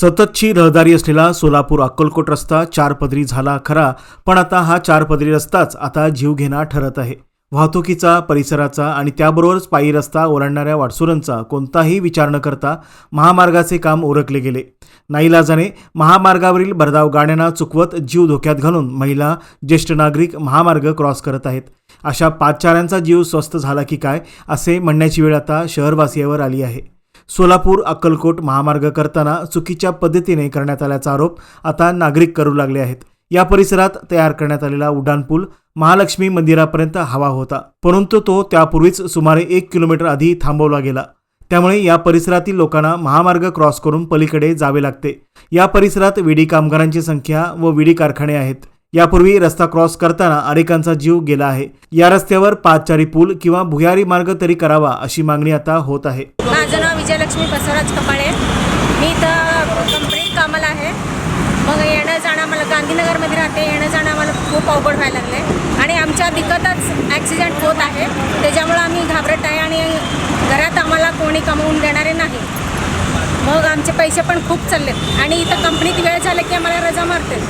सततची रहदारी असलेला सोलापूर अक्कलकोट रस्ता चारपदरी झाला खरा पण आता हा चारपदरी रस्ताच आता जीवघेणा ठरत आहे. वाहतुकीचा परिसराचा आणि त्याबरोबरच पायी रस्ता ओलांडणाऱ्या वाटसुरांचा कोणताही विचार न करता महामार्गाचे काम उरकले गेले. नाईलाजाने महामार्गावरील भरधाव गाड्यांना चुकवत जीव धोक्यात घालून महिला ज्येष्ठ नागरिक महामार्ग क्रॉस करत आहेत. अशा पाचचाऱ्यांचा जीव स्वस्त झाला की काय असे म्हणण्याची वेळ आता शहरवासियावर आली आहे. सोलापूर अक्कलकोट महामार्ग करताना चुकीच्या पद्धतीने करण्यात आल्याचा आरोप आता नागरिक करू लागले आहेत. या परिसरात तयार करण्यात आलेला उड्डाणपूल महालक्ष्मी मंदिरापर्यंत हवा होता परंतु तो त्यापूर्वीच सुमारे एक किलोमीटर आधी थांबवला गेला. त्यामुळे या परिसरातील लोकांना महामार्ग क्रॉस करून पलीकडे जावे लागते. या परिसरात विडी कामगारांची संख्या व विडी कारखाने आहेत. यापूर्वी रस्ता क्रॉस करताना अनेकांचा जीव गेला आहे. या रस्त्यावर पादचारी पूल किंवा भुयारी मार्ग तरी करावा अशी मागणी आता होत आहे. माझं नाव विजयलक्ष्मी बसवराज कपाळे. मी इथं कंपनीत कामाला आहे. मग येणं जाणं मला गांधीनगरमध्ये राहते. येणं जाणं आम्हाला खूप अवघड व्हायला लागले आणि आमच्या दिक्कतच ॲक्सिडेंट होत आहे. त्याच्यामुळं आम्ही घाबरत आहे आणि घरात आम्हाला कोणी कमवून देणारे नाही. मग आमचे पैसे पण खूप चालले आणि इथं कंपनीत वेळ झाला की आम्हाला रजा मारते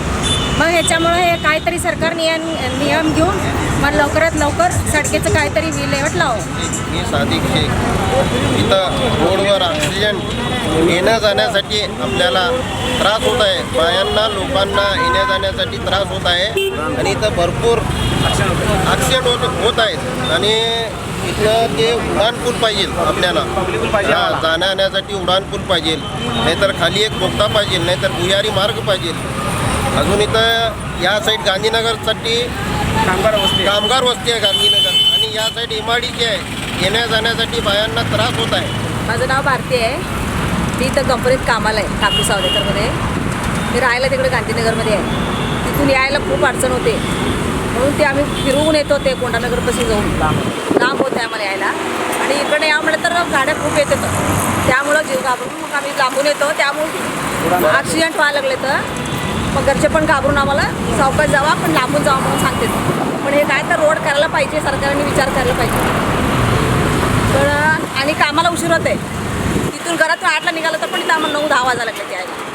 मग ह्याच्यामुळं हे काहीतरी सरकार नियम नियम घेऊन मग लवकरात लवकर सडकेचं काहीतरी विल्हेवाट लावू हो. मी सादिक शेख. इथं रोडवर ऑक्सिजन येण्या जाण्यासाठी आपल्याला त्रास होत आहे. बायांना लोकांना येण्या जाण्यासाठी त्रास होत आहे. आणि इथं भरपूर ॲक्सिडेंट होत होत आहेत. आणि इथं ते उड्डाणपूल पाहिजे आपल्याला. हा जाण्या येण्यासाठी उड्डाणपूल पाहिजे. नाहीतर खाली एक बोगदा पाहिजे नाहीतर भुयारी मार्ग पाहिजे. अजून इथं या साईड गांधीनगरसाठी कामगार वस्ती कामगार वस्ती आहे गांधीनगर. आणि या साईड इमाडीची आहे येण्या जाण्यासाठी बायांना त्रास होत आहे. माझं नाव भारती आहे. मी इथं कंपनीत कामाला आहे काकू सावदेकरमध्ये मी राहायला तिकडे गांधीनगरमध्ये आहे. तिथून यायला खूप अडचण होते. म्हणून ते आम्ही फिरवून येतो ते कोंडानगरपाशी जाऊन. लांब होते आम्हाला यायला. आणि इकडे या म्हटलं तर गाड्या खूप येत येतं त्यामुळं जीव घाबरून मग आम्ही लांबून येतो. त्यामुळे ॲक्सिडेंट व्हायला लागले तर. मग घरचे पण घाबरून आम्हाला सावकाश जावा पण लांबून जावा म्हणून सांगते. पण हे काय तर रोड करायला पाहिजे सरकारने विचार करायला पाहिजे. पण आणि कामाला उशीर होते तिथून घरातून आठला निघालं तर पण इथं आम्हाला नऊ दहा वाजायला लागले ते